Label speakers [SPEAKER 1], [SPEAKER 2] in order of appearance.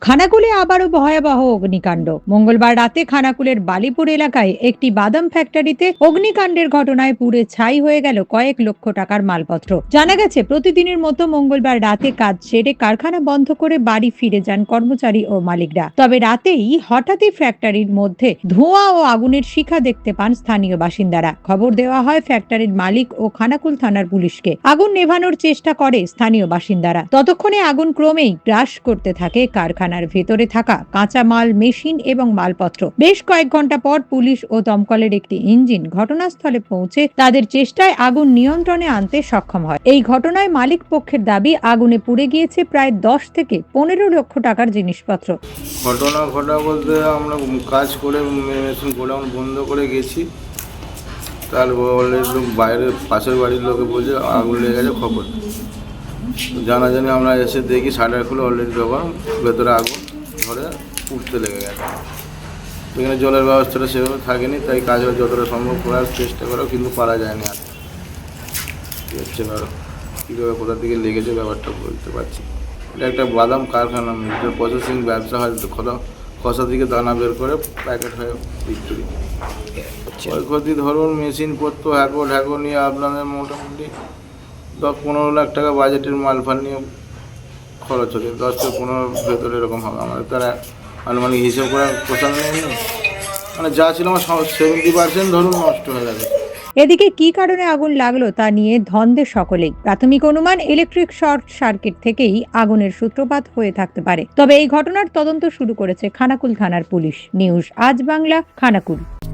[SPEAKER 1] খানাকুলে আবারও ভয়াবহ অগ্নিকাণ্ড। মঙ্গলবার রাতে খানাকুলের বালিপুর এলাকায় একটি বাদাম ফ্যাক্টরিতে অগ্নিকাণ্ডের ঘটনায় পুড়ে ছাই হয়ে গেল কয়েক লক্ষ টাকার মালপত্র। জানা গেছে, প্রতিদিনের মতো মঙ্গলবার রাতে কাজ সেরে কারখানা বন্ধ করে বাড়ি ফিরে যান কর্মচারী ও মালিকরা। তবে রাতেই হঠাৎই ফ্যাক্টরির মধ্যে ধোঁয়া ও আগুনের শিখা দেখতে পান স্থানীয় বাসিন্দারা। খবর দেওয়া হয়, ফ্যাক্টরির মালিক ও খানাকুল থানার পুলিশকে। আগুন নেভানোর চেষ্টা করে স্থানীয় বাসিন্দারা। ততক্ষণে আগুন ক্রমেই গ্রাস করতে থাকে কারখানার ভেতরে থাকা কাঁচামাল মেশিন এবং মালপত্র। বেশ কয়েক ঘণ্টা পর পুলিশ ও দমকলের একটি ইঞ্জিন ঘটনাস্থলে পৌঁছে তাদের চেষ্টায় আগুন নিয়ন্ত্রণে আনতে সক্ষম হয়। এই ঘটনায় মালিক পক্ষের দাবি, আগুনে পুড়ে গিয়েছে প্রায় দশ থেকে পনেরো লক্ষ টাকার জিনিসপত্র।
[SPEAKER 2] ঘটনা ঘটা বলতে আমরা কাজ করে মেশিন গোডাউন বন্ধ করে গেছি। তারপরে বাইরে পাশের বাড়ির লোকে বলছে, আগুন লেগে গেছে, খবর। জানাজানি আমরা এসে দেখি, শাটার খুলে অলরেডি দোকান ভেতরে আগুন, ধরে উঠতে লেগে গেছে। এখানে জলের ব্যবস্থাটা সেভাবে থাকেনি, তাই কাজ যতটা সম্ভব করার চেষ্টা করো কিন্তু পারা যায়নি আর। কি হচ্ছে ধরো কীভাবে কোথা থেকে লেগেছে ব্যাপারটা বলতে পারছি এটা একটা বাদাম কারখানা প্রসেসিং ব্যবসা হয়, খোদা, খসা থেকে দানা বের করে প্যাকেট হয়ে বিক্রি। ক্ষয়ক্ষতি ধরুন, মেশিন পত্র হ্যাকো ঢ্যাকো নিয়ে আপনাদের মোটামুটি দশ পনেরো লাখ টাকা বাজেটের মাল ফাল নিয়ে খরচ হচ্ছে দশ থেকে পনেরো ভেতরে এরকম হবে আমাদের। তারা আনুমানিক হিসেব করার প্রসার নেই মানে যা ছিল আমার সেভেন্টি পার্সেন্ট ধরুন নষ্ট হয়ে গেছে
[SPEAKER 1] এদিকে কি কারণে আগুন লাগল তা নিয়ে ধন্দে সকলেই। প্রাথমিক অনুমান ইলেকট্রিক শর্ট সার্কিট থেকেই আগুনের সূত্রপাত হয়ে থাকতে পারে। তবে এই ঘটনার তদন্ত শুরু করেছে খানাকুল থানার পুলিশ। নিউজ আজ বাংলা, খানাকুল।